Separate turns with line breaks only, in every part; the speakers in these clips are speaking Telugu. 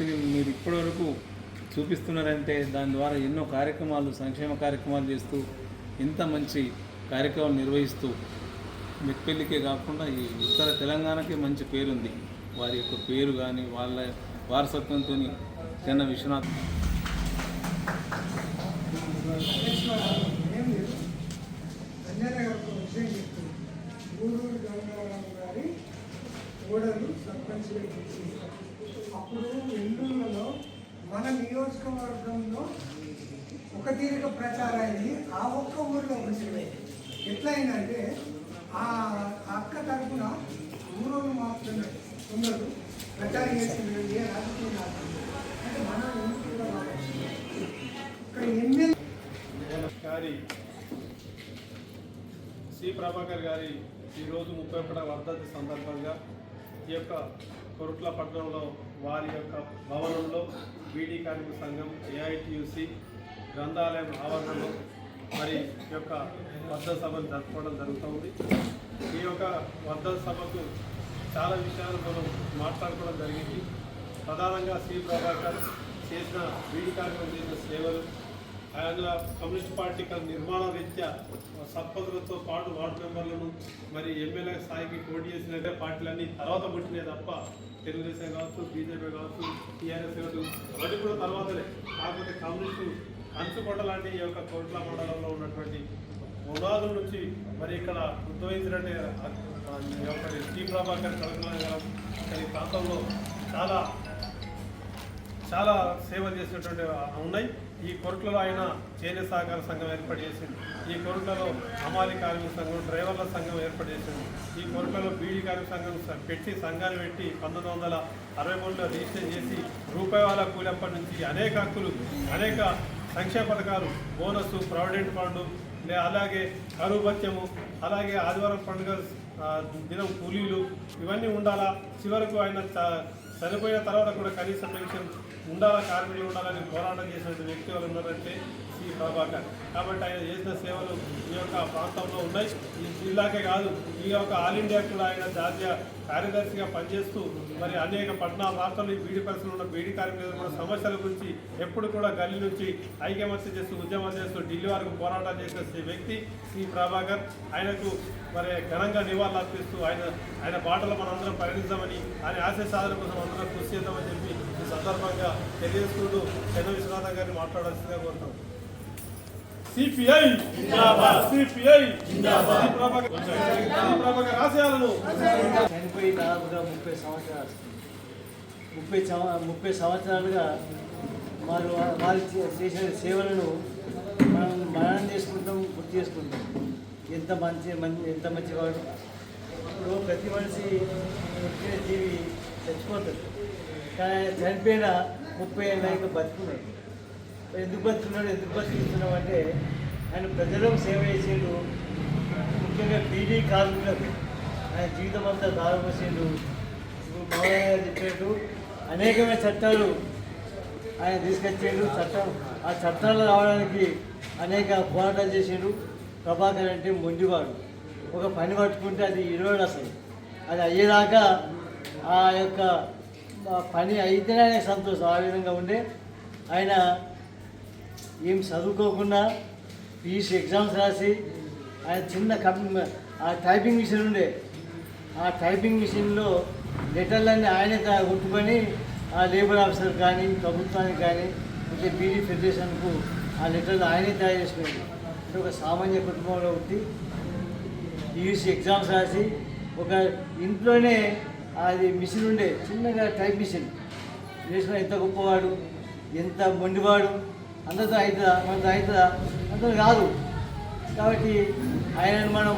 దూరదృష్టిని మీరు ఇప్పటివరకు చూపిస్తున్నారంటే దాని ద్వారా ఎన్నో కార్యక్రమాలు సంక్షేమ కార్యక్రమాలు చేస్తూ ఇంత మంచి కార్యక్రమాలు నిర్వహిస్తూ మెక్పెల్లికే కాకుండా ఈ ఉత్తర తెలంగాణకే మంచి పేరుంది. వారి యొక్క పేరు కానీ వాళ్ళ వారసత్వంతో చిన్న విశ్వనాథ్
గారి ఓడలు సర్పంచ్ అప్పుడు ఎల్లూరులో మన నియోజకవర్గంలో ఒక తీరిక ప్రచారం అయింది ఆ ఒక్క ఊరిలో వచ్చింది ఎట్లయిందంటే ఆ అక్క తరఫున ఊరోళ్ళు మాత్రమే ఉండదు ప్రచారం చేసింది ఏ రాజకీయ అంటే మన ఇక్కడ ఎమ్మెల్యే
గారి సి. ప్రభాకర్ గారి ఈరోజు ముప్పై ఒకటవ వర్ధంతి సందర్భంగా ఈ యొక్క కొరుట్ల పట్టణంలో వారి యొక్క భవనంలో బీడీ కార్మిక సంఘం ఏఐటియుసి గ్రంథాలయం ఆవరణలో మరి ఈ యొక్క వర్ధ సభను జరుపుకోవడం జరుగుతుంది ఈ యొక్క వర్ధ సభకు చాలా విషయాలు మనం మాట్లాడుకోవడం జరిగింది. ప్రధానంగా శ్రీ ప్రభాకర్ చేసిన బీడీ కార్మికులు చేసిన సేవలు ఆయన కమ్యూనిస్ట్ పార్టీ నిర్మాణ రీత్యా సర్పంచులతో పాటు వార్డు మెంబర్లను మరి ఎమ్మెల్యే స్థాయికి పోటీ చేసిన పార్టీలన్నీ తర్వాత పుట్టినాయి తప్ప తెలుగుదేశం కావచ్చు బీజేపీ కావచ్చు టీఆర్ఎస్ కావచ్చు అవన్నీ కూడా తర్వాతనే. కాకపోతే కమ్యూనిస్టు కంచుకొండ లాంటి ఈ యొక్క కోట్ల మండలంలో ఉన్నటువంటి పునాదుల నుంచి మరి ఇక్కడ ఉద్భవించినట్టు ఈ యొక్క శ్రీ ప్రభాకర్ కలకలం ప్రాంతంలో చాలా చాలా సేవ చేసినటువంటి ఉన్నాయి. ఈ కొరట్లలో ఆయన చేనేత సహకార సంఘం ఏర్పాటు చేసింది ఈ కొరట్లలో అమాలి కార్మిక సంఘం డ్రైవర్ల సంఘం ఏర్పాటు చేసింది ఈ కొరట్లలో బీడీ కార్మిక సంఘం పెట్టి సంఘాన్ని పెట్టి పంతొమ్మిది వందల అరవై మూడులో రిజిస్టర్ చేసి రూపాయి వాళ్ళ కూలప్పటి నుంచి అనేక హక్కులు అనేక సంక్షేమ పథకాలు బోనస్ ప్రావిడెంట్ ఫండ్ లే- అలాగే కరువు భత్యము అలాగే ఆదివారం పండుగ దినం కూలీలు ఇవన్నీ ఉండాలా? చివరకు ఆయన చ- చనిపోయిన తర్వాత కూడా కనీస పెన్షన్ ఉండాలా కార్మికులు ఉండాలని పోరాటం చేసిన వ్యక్తి ఎవరు ఉన్నారంటే సి. ప్రభాకర్. కాబట్టి ఆయన చేసిన సేవలు ఈ యొక్క ప్రాంతంలో ఉన్నాయి. ఈ జిల్లాకే కాదు ఈ యొక్క ఆల్ ఇండియా కూడా ఆయన జాతీయ కార్యదర్శిగా పనిచేస్తూ మరి అనేక పట్టణాల రాష్ట్రాలు ఈ బీడీ పరిస్థితులు ఉన్న బీడీ కార్మికుల కూడా సమస్యల గురించి ఎప్పుడు కూడా గల్లీ నుంచి ఐక్యమత్య చేస్తూ ఉద్యమం చేస్తూ ఢిల్లీ వరకు పోరాటం చేసిన వ్యక్తి సి. ప్రభాకర్. ఆయనకు మరి ఘనంగా నివాళులు అర్పిస్తూ ఆయన ఆయన బాటలో మనందరం పరిగణిస్తామని ఆయన ఆశయ సాధన కోసం అందరం కృషి చేద్దామని చెప్పి సందర్భంగా తెలియజేసుకుంటూ చెన్న విశ్వనాథం గారిని మాట్లాడాల్సిందిగా కోరుతాం. సిపిఐ సిపిఐ ప్రభాకర్ సి
చనిపోయి దాదాపుగా ముప్పై సంవత్సరాలు ముప్పై ముప్పై సంవత్సరాలుగా వారు వారు చే- చేసిన సేవలను మనం మననం చేసుకుంటాం గుర్తు చేసుకుంటాం. ఎంత మంచి మంచి ఎంత మంచివాడు. ఇప్పుడు ప్రతి మనిషి పుట్టిన జీవి చచ్చిపోతుంది కానీ ఆయన చనిపోయిన ముప్పై ఏళ్ళ ఇంకా బతుకున్నాడు ఎందుకు బతుకున్నాడు ఎందుకు బతుకుతున్నాం అంటే ఆయన ప్రజలకు సేవ చేసిండు. ముఖ్యంగా బీడీ కార్మికులకు. ఆయన జీవితం అంతా దారిపోసిండు ఇప్పుడు మోహన్ గారు అనేకమైన చట్టాలు ఆయన తీసుకొచ్చిండు. చట్టం ఆ చట్టాలు రావడానికి అనేక పోరాటాలు చేసిండు. ప్రభాకర్ అంటే మొండివాడు. ఒక పని పట్టుకుంటే అది ఇరవై అసలు. అది అయ్యేదాకా ఆ యొక్క పని అయితేనే సంతోషం. ఆ విధంగా ఉండే ఆయన ఏం చదువుకోకుండా పీసీ ఎగ్జామ్స్ రాసి ఆయన చిన్న కంపెనీ ఆ టైపింగ్ మిషన్ ఉండే. ఆ టైపింగ్ మిషన్లో లెటర్లన్నీ ఆయనే కొట్టుకొని ఆ లేబర్ ఆఫీసర్ కానీ ప్రభుత్వానికి కానీ అంటే బీడీ ఫెడరేషన్కు ఆ లెటర్లు ఆయనే తయారు చేసుకునేది. అంటే ఒక సామాన్య కుటుంబంలో ఉండి యూసీ ఎగ్జామ్స్ రాసి ఒక ఇంట్లోనే అది మిషన్ ఉండే చిన్నగా టైప్ మిషన్. వేసుకుని ఎంత గొప్పవాడు ఎంత మొండివాడు అందరితో అవుతుందా మనతో అవుతుందా అందరూ కాదు. కాబట్టి ఆయనను మనం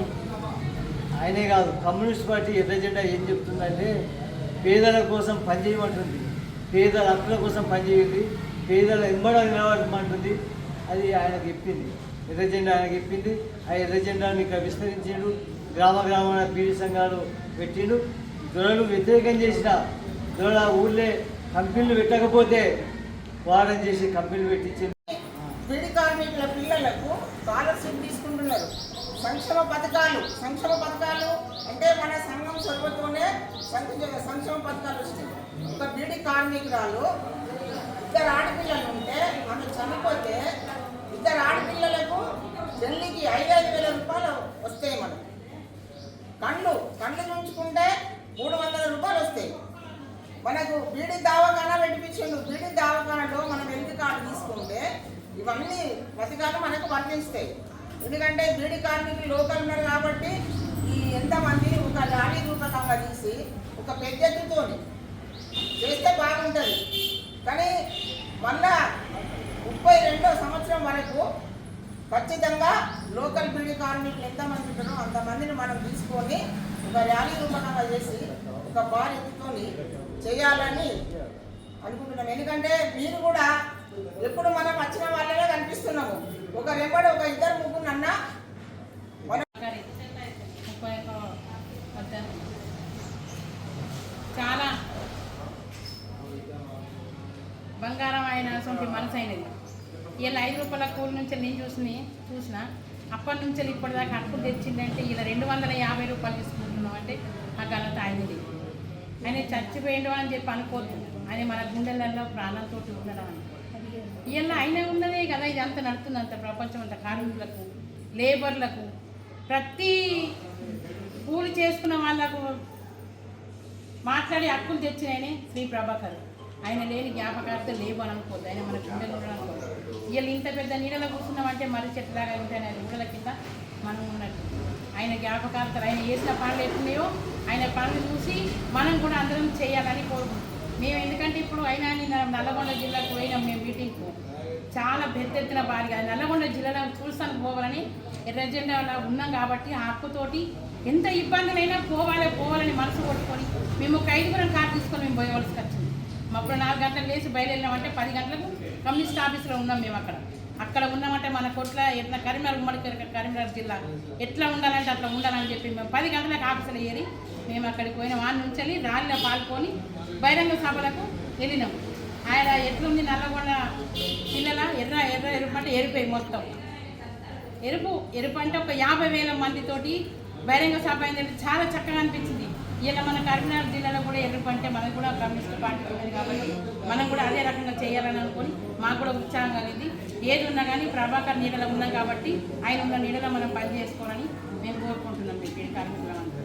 ఆయనే కాదు. కమ్యూనిస్ట్ పార్టీ ఎర్ర జెండా ఏం చెప్తుందంటే పేదల కోసం పనిచేయమంటుంది పేదల హక్కుల కోసం పనిచేయండి. పేదల ఎంబడ నిలబడమంటుంది అది ఆయన చెప్పింది. ఎర్ర జెండా ఆయన చెప్పింది. ఆ ఎర్ర జెండాని ఇంకా విస్తరించాడు. గ్రామ గ్రామాల పీడి సంఘాలు పెట్టిండు. దొరలు వ్యతిరేకం చేసిన దొరల ఊళ్ళే కంపెనీలు పెట్టకపోతే వారం చేసి కంపెనీలు పెట్టించింది
బీడి కార్మికుల పిల్లలకు స్కాలర్షిప్ తీసుకుంటున్నారు. సంక్షేమ పథకాలు సంక్షేమ పథకాలు అంటే మన సంఘం చొరవతోనే సంక్షేమ సంక్షేమ పథకాలు వచ్చినాయి ఒక బీడి కార్మికురాలు ఇద్దరు ఆడపిల్లలు ఉంటే ఆమె చనిపోతే ఇద్దరు ఆడపిల్లలకు పెళ్ళికి ఐదైదు వేల రూపాయలు వస్తాయి మనకు కళ్ళు కళ్ళు నుంచుకుంటే మూడు వందల రూపాయలు వస్తాయి మనకు బీడి దావకాన పెట్టించిండు బీడి దావకానలో మనం హెల్త్ కార్డు తీసుకుంటే ఇవన్నీ పథకాలు మనకు వర్తిస్తాయి. ఎందుకంటే బీడి కార్మికులు లోకల్ ఉన్నారు కాబట్టి ఈ ఎంతమంది ఒక లారీ రూపకంగా తీసి ఒక పెద్దెత్తుతోని చేస్తే బాగుంటుంది. కానీ మళ్ళా ముప్పై రెండో సంవత్సరం వరకు ఖచ్చితంగా లోకల్ బీడీ కార్మికులు ఎంతమంది ఉంటారో అంతమందిని మనం తీసుకొని ఒక ర్యాలీ రూపకంగా చేసి ఒక బార్ ఎత్తుకొని చేయాలని అనుకుంటున్నాం ఎందుకంటే మీరు కూడా ఎప్పుడు మనం వచ్చిన వాళ్ళనే కనిపిస్తున్నాము. ఒక రెంబడి ఒక ఇద్దరు ముగ్గురు అన్న
ముప్పై చాలా బంగారం అయిన సొంత మనసు అయినది. ఇలా ఐదు రూపాయల కూలి నుంచి నేను చూసి చూసిన అప్పటి నుంచి ఇప్పటిదాకా అప్పు తెచ్చిందంటే ఇలా రెండు వందల యాభై రూపాయలు తీసుకుంటున్నాం అంటే ఆ గలత ఆయనది. ఆయన చచ్చిపోయిండు అని చెప్పి అనుకోవద్దు ఆయన మన గుండెలలో ప్రాణంతో ఉండడం అని. ఇలా ఆయన ఉన్నదే కదా ఇది అంత నడుతుందంత ప్రపంచం అంత కార్మికులకు లేబర్లకు. ప్రతి కూలి చేసుకున్న వాళ్ళకు మాట్లాడి హక్కులు తెచ్చినాయనే శ్రీ ప్రభాకర్. ఆయన లేని జ్ఞాపకార్థం లేవు అని అనుకోద్దు ఆయన మన గుండెలు ఉండడం వీళ్ళు ఇంత పెద్ద నీడలో కూర్చున్నామంటే మర్రి చెట్టులాగా ఉంటాయి ఆయన గుండెల కింద మనం ఉన్నట్టు. ఆయన జ్ఞాపకార్థాలు ఆయన చేసిన పనులు ఎట్లున్నాయో ఆయన పనులు చూసి మనం కూడా అందరం చేయాలని కోరుకుంటున్నాం. మేము ఎందుకంటే ఇప్పుడు అయినా నల్లగొండ జిల్లాకు పోయినాం మేము మీటింగ్కు. చాలా పెద్ద ఎత్తున భారీగా. నల్లగొండ జిల్లాలో చూస్తాను పోవాలని ఎర్రజెండాలో ఉన్నాం కాబట్టి ఆ హక్కుతోటి ఎంత ఇబ్బందులైనా పోవాలి పోవాలని మనసు కొట్టుకొని మేము ఒక ఐదుగురం కార్ తీసుకొని మేము పోయవలసి అప్పుడు నాలుగు గంటలు లేచి బయలుదేరినామంటే పది గంటలకు కమ్యూనిస్ట్ ఆఫీస్లో ఉన్నాం మేము అక్కడ. అక్కడ ఉన్నామంటే మన కొట్ల ఎట్లా కరీంనగర్ ఉమ్మడి కరీంనగర్ జిల్లా ఎట్లా ఉండాలంటే అట్లా ఉండాలని చెప్పి మేము పది గంటలకు ఆఫీసులో ఏరి మేము అక్కడికి పోయిన. వారి నుంచి ర్యాలీలో పాల్గొని బహిరంగ సభలకు వెళ్ళినాం. ఆయన ఎట్లుంది నల్లగొండ పిల్లల ఎర్ర ఎర్ర ఎరుపు అంటే ఎరిపోయి మొత్తం. ఎరుపు ఎరుపు అంటే ఒక యాభై వేల మందితోటి బహిరంగ సభ అయిందంటే చాలా చక్కగా అనిపించింది. ఇలా మన కరీంనగర్ జిల్లాలో కూడా ఎరుపు మనకు కూడా కమ్యూనిస్ట్ పార్టీ ఉంది కాబట్టి మనం కూడా అదే రకంగా చేయాలని అనుకొని మాకు కూడా ఉత్సాహం కలిగింది. ఏది ఉన్నా కానీ ప్రభాకర్ నీడలో ఉన్నాం కాబట్టి ఆయన ఉన్న నీడలో మనం పని చేసుకోవాలని మేము కోరుకుంటున్నాం. మీ కార్మికులందరూ